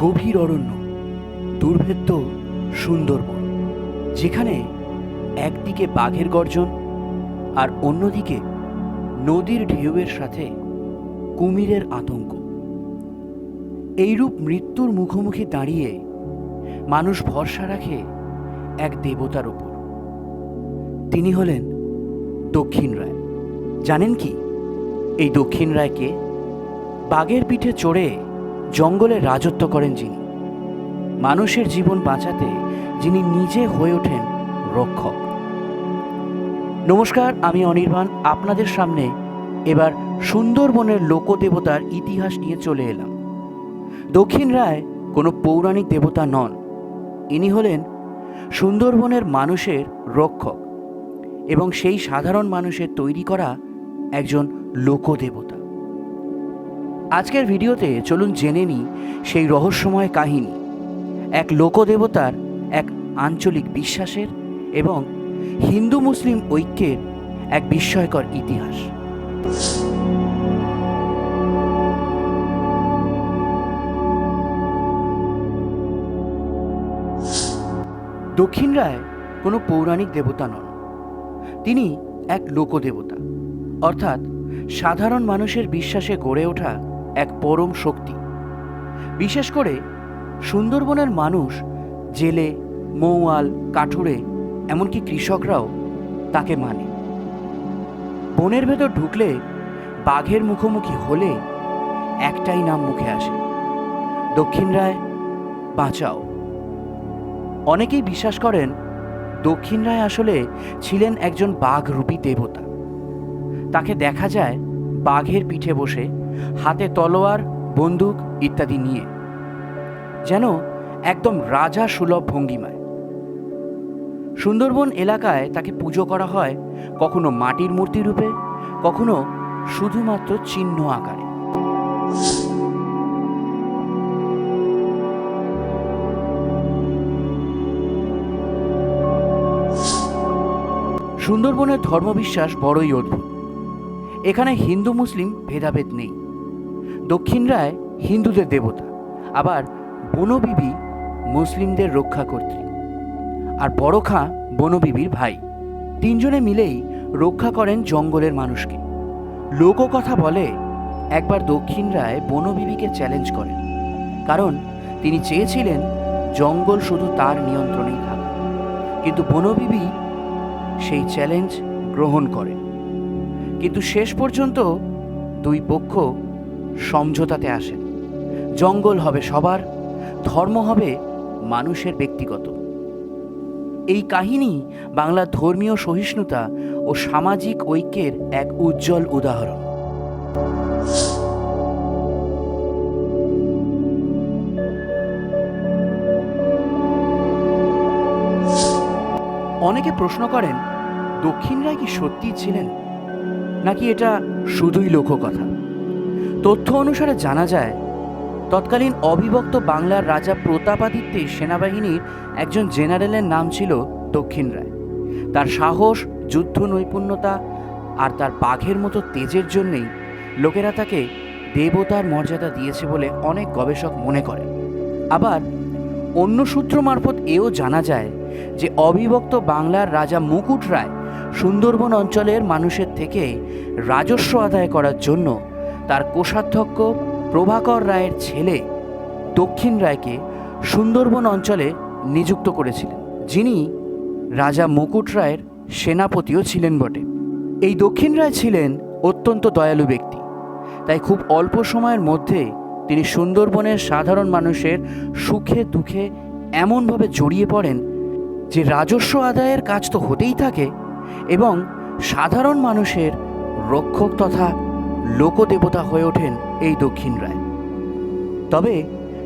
গভীর অরণ্য, দুর্ভেদ্য সুন্দরবন, যেখানে একদিকে বাঘের গর্জন আর অন্যদিকে নদীর ঢেউয়ের সাথে কুমিরের আতঙ্ক। এইরূপ মৃত্যুর মুখোমুখি দাঁড়িয়ে মানুষ ভরসা রাখে এক দেবতার ওপর তিনি হলেন দক্ষিণ রায়। জানেন কি? এই দক্ষিণ রায়কে বাঘের পিঠে চড়ে জঙ্গলে রাজত্ব করেন যিনি। মানুষের জীবন বাঁচাতে যিনি নিজে হয়ে ওঠেন রক্ষক। নমস্কার, আমি অনির্বাণ। আপনাদের সামনে এবার সুন্দরবনের লোকদেবতার ইতিহাস নিয়ে চলে এলাম। দক্ষিণ রায় কোনো পৌরাণিক দেবতা নন। ইনি হলেন সুন্দরবনের মানুষের রক্ষক এবং সেই সাধারণ মানুষের তৈরি করা একজন লোকদেবতা। আজকের ভিডিওতে চলুন জেনে নিই সেই রহস্যময় কাহিনী। এক লোকদেবতার এক আঞ্চলিক বিশ্বাসের এবং হিন্দু মুসলিম ঐক্যের এক বিস্ময়কর ইতিহাস। দক্ষিণ রায় কোনো পৌরাণিক দেবতা নন। তিনি এক লোকদেবতা। অর্থাৎ সাধারণ মানুষের বিশ্বাসে গড়ে ওঠা এক পরম শক্তি। বিশেষ করে সুন্দরবনের মানুষ, জেলে, মৌয়াল, কাঠুরে, এমনকি কৃষকরাও তাকে মানে। বনের ভেতর ঢুকলে বাঘের মুখোমুখি হলে একটাই নাম মুখে আসে, দক্ষিণ রায়, বাঁচাও। অনেকেই বিশ্বাস করেন, দক্ষিণ রায় আসলে ছিলেন একজন বাঘরূপী দেবতা। তাকে দেখা যায় বাঘের পিঠে বসে হাতে তলোয়ার, বন্দুক ইত্যাদি নিয়ে, যেন একদম রাজা সুলভ ভঙ্গিমায়। সুন্দরবন এলাকায় তাকে পুজো করা হয় কখনো মাটির মূর্তি রূপে, কখনো শুধুমাত্র চিহ্ন আকারে। সুন্দরবনের ধর্মবিশ্বাস বড়ই অদ্ভুত। এখানে হিন্দু, মুসলিম ভেদাভেদ নেই। দক্ষিণ রায় হিন্দুদের দেবতা, আবার বনবিবি মুসলিমদের রক্ষা কর্ত্রী। আর বড় খাঁ বনবিবির ভাই। তিনজনে মিলেই রক্ষা করেন জঙ্গলের মানুষকে। লোককথা বলে একবার দক্ষিণ রায় বনবিবিকে চ্যালেঞ্জ করেন। কারণ তিনি চেয়েছিলেন জঙ্গল শুধু তার নিয়ন্ত্রণেই থাকুক কিন্তু বনবিবি সেই চ্যালেঞ্জ গ্রহণ করে কিন্তু শেষ পর্যন্ত দুই পক্ষ সমঝোতাতে আসেন জঙ্গল হবে সবার, ধর্ম হবে মানুষের ব্যক্তিগত। এই কাহিনী বাংলার ধর্মীয় সহিষ্ণুতা ও সামাজিক ঐক্যের এক উজ্জ্বল উদাহরণ। অনেকে প্রশ্ন করেন দক্ষিণ রায় কি সত্যি ছিলেন? নাকি এটা শুধুই লোককথা? তথ্য অনুসারে জানা যায়, তৎকালীন অবিভক্ত বাংলার রাজা প্রতাপাদিত্যে সেনাবাহিনীর একজন জেনারেলের নাম ছিল দক্ষিণ রায়। তার সাহস, যুদ্ধ নৈপুণ্যতা আর তার বাঘের মতো তেজের জন্যেই লোকেরা তাকে দেবতার মর্যাদা দিয়েছে বলে অনেক গবেষক মনে করেন। আবার অন্য সূত্র মারফত এও জানা যায় যে অবিভক্ত বাংলার রাজা মুকুট রায় সুন্দরবন অঞ্চলের মানুষের থেকে রাজস্ব আদায় করার জন্য তার কোষাধ্যক্ষ প্রভাকর রায়ের ছেলে দক্ষিণ রায়কে সুন্দরবন অঞ্চলে নিযুক্ত করেছিলেন। যিনি রাজা মুকুট রায়ের সেনাপতিও ছিলেন বটে। এই দক্ষিণ রায় ছিলেন অত্যন্ত দয়ালু ব্যক্তি। তাই খুব অল্প সময়ের মধ্যে তিনি সুন্দরবনের সাধারণ মানুষের সুখে দুঃখে এমনভাবে জড়িয়ে পড়েন যে রাজস্ব আদায়ের কাজ তো হতেই থাকে এবং সাধারণ মানুষের রক্ষক তথা লোকদেবতা হয়ে ওঠেন এই দক্ষিণ রায়। তবে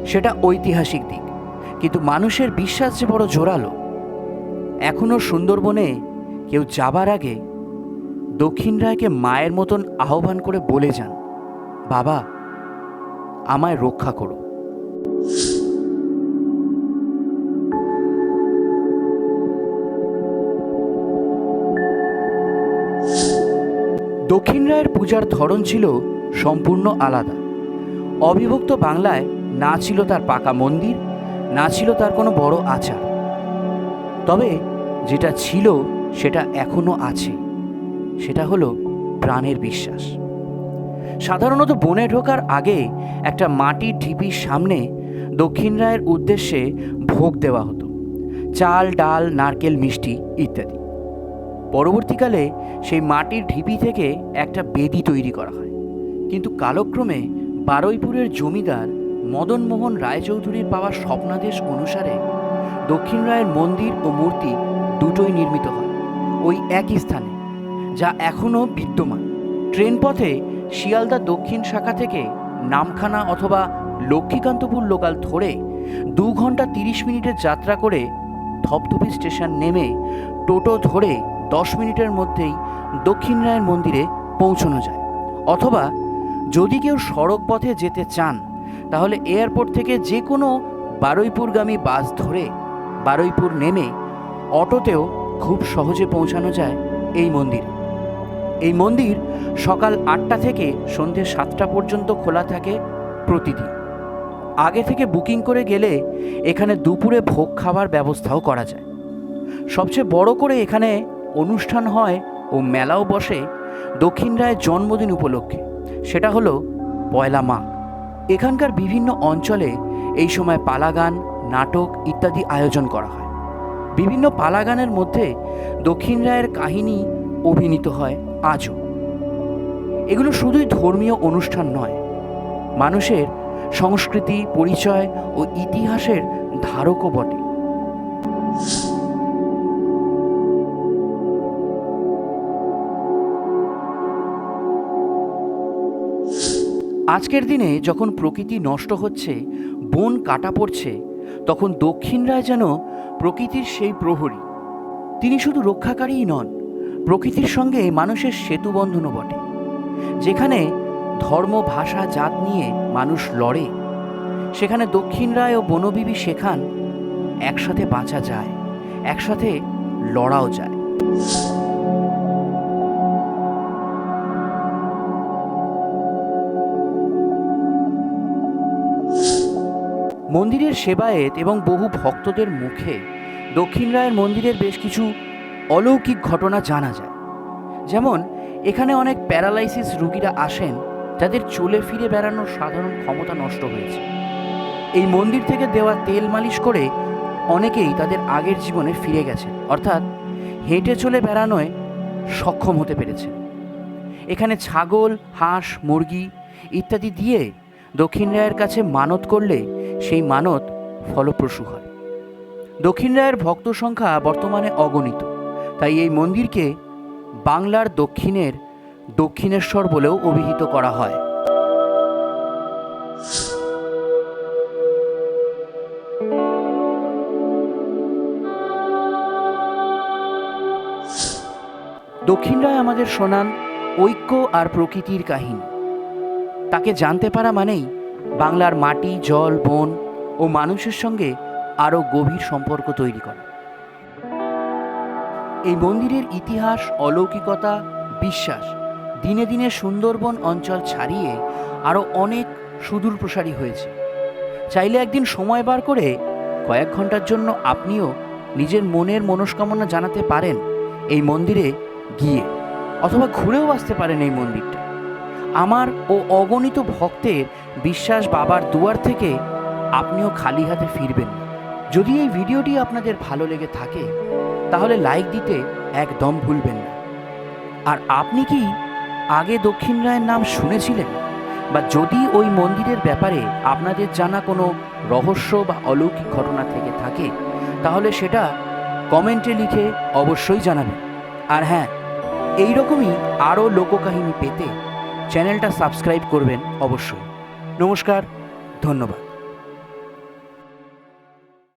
সেটা ঐতিহাসিক দিক, কিন্তু মানুষের বিশ্বাস যে বড় জোরালো এখনও সুন্দরবনে কেউ যাবার আগে দক্ষিণ রায়কে মায়ের মতন আহ্বান করে বলে যান, বাবা, আমায় রক্ষা করো। পূজার ধরন ছিল সম্পূর্ণ আলাদা। অবিভক্ত বাংলায় না ছিল তার পাকা মন্দির, না ছিল তার কোনো বড় আচার। তবে যেটা ছিল, সেটা এখনও আছে। সেটা হলো প্রাণের বিশ্বাস। সাধারণত বনে ঢোকার আগে একটা মাটির ঢিপির সামনে দক্ষিণ রায়ের উদ্দেশ্যে ভোগ দেওয়া হতো। চাল, ডাল, নারকেল, মিষ্টি ইত্যাদি। পরবর্তীকালে সেই মাটির ঢিপি থেকে একটা বেদি তৈরি করা হয়। কিন্তু কালক্রমে বারুইপুরের জমিদার মদনমোহন রায়চৌধুরীর পাওয়া স্বপ্নাদেশ অনুসারে দক্ষিণ রায়ের মন্দির ও মূর্তি দুটোই নির্মিত হয় ওই একই স্থানে, যা এখনও বিদ্যমান। ট্রেন পথে শিয়ালদা দক্ষিণ শাখা থেকে নামখানা অথবা লক্ষ্মীকান্তপুর লোকাল ধরে দু ঘণ্টা তিরিশ মিনিটের যাত্রা করে ধপধপি স্টেশন নেমে টোটো ধরে দশ মিনিটের মধ্যেই দক্ষিণ রায়ের মন্দিরে পৌঁছানো যায়। অথবা যদি কেউ সড়ক পথে যেতে চান, তাহলে এয়ারপোর্ট থেকে যে কোনো বারুইপুরগামী বাস ধরে বারুইপুর নেমে অটোতেও খুব সহজে পৌঁছানো যায় এই মন্দির। এই মন্দির সকাল আটটা থেকে সন্ধ্যে সাতটা পর্যন্ত খোলা থাকে প্রতিদিন। আগে থেকে বুকিং করে গেলে এখানে দুপুরে ভোগ খাবার ব্যবস্থাও করা যায়। সবচেয়ে বড় করে এখানে অনুষ্ঠান হয় ও মেলাও বসে দক্ষিণ রায়ের জন্মদিন উপলক্ষে। সেটা হলো পয়লা মা। এখানকার বিভিন্ন অঞ্চলে এই সময় পালাগান, নাটক ইত্যাদি আয়োজন করা হয়। বিভিন্ন পালাগানের মধ্যে দক্ষিণ রায়ের কাহিনী অভিনীত হয় আজও। এগুলো শুধুই ধর্মীয় অনুষ্ঠান নয়, মানুষের সংস্কৃতি, পরিচয় ও ইতিহাসের ধারকও বটে। আজকের দিনে যখন প্রকৃতি নষ্ট হচ্ছে, বন কাটা পড়ছে, তখন দক্ষিণ রায় যেন প্রকৃতির সেই প্রহরী। তিনি শুধু রক্ষাকারীই নন, প্রকৃতির সঙ্গে মানুষের সেতু বন্ধনও বটে। যেখানে ধর্ম, ভাষা, জাত নিয়ে মানুষ লড়ে, সেখানে দক্ষিণ রায় ও বনবিবি শেখান, একসাথে বাঁচা যায়, একসাথে লড়াও যায়। মন্দিরের সেবায়েত এবং বহু ভক্তদের মুখে দক্ষিণ রায়ের মন্দিরের বেশ কিছু অলৌকিক ঘটনা জানা যায়। যেমন, এখানে অনেক প্যারালাইসিস রুগীরা আসেন, যাদের চলে ফিরে বেড়ানোর সাধারণ ক্ষমতা নষ্ট হয়েছে। এই মন্দির থেকে দেওয়া তেল মালিশ করে অনেকেই তাদের আগের জীবনে ফিরে গেছে অর্থাৎ হেঁটে চলে বেড়ানোয় সক্ষম হতে পেরেছে এখানে ছাগল, হাঁস, মুরগি ইত্যাদি দিয়ে দক্ষিণ রায়ের কাছে মানত করলে সেই মানত ফলপ্রসূ হয়। দক্ষিণ রায়ের ভক্ত সংখ্যা বর্তমানে অগণিত, তাই এই মন্দিরকে বাংলার দক্ষিণের দক্ষিণেশ্বর বলেও অভিহিত করা হয়। দক্ষিণ রায় আমাদের শোনান ঐক্য আর প্রকৃতির কাহিনী। তাকে জানতে পারা মানেই বাংলার মাটি, জল, বন ও মানুষের সঙ্গে আরও গভীর সম্পর্ক তৈরি করে। এই মন্দিরের ইতিহাস, অলৌকিকতা, বিশ্বাস দিনে দিনে সুন্দরবন অঞ্চল ছাড়িয়ে আরও অনেক সুদূর প্রসারী হয়েছে। চাইলে একদিন সময় বার করে কয়েক ঘণ্টার জন্য আপনিও নিজের মনের মনস্কামনা জানাতে পারেন এই মন্দিরে গিয়ে, অথবা ঘুরেও আসতে পারেন এই মন্দিরটা। আমার ও অগণিত ভক্তের বিশ্বাস বাবার দুয়ার থেকে আপনিও খালি হাতে ফিরবেন। যদি এই ভিডিওটি আপনাদের ভালো লেগে থাকে, তাহলে লাইক দিতে একদম ভুলবেন না। আর আপনি কি আগে দক্ষিণ রায়ের নাম শুনেছিলেন? বা যদি ওই মন্দিরের ব্যাপারে আপনাদের জানা কোনো রহস্য বা অলৌকিক ঘটনা থেকে থাকে, তাহলে সেটা কমেন্টে লিখে অবশ্যই জানাবেন। আর হ্যাঁ এইরকমই আরও লোককাহিনী পেতে চ্যানেলটা সাবস্ক্রাইব করবেন অবশ্যই। নমস্কার ধন্যবাদ।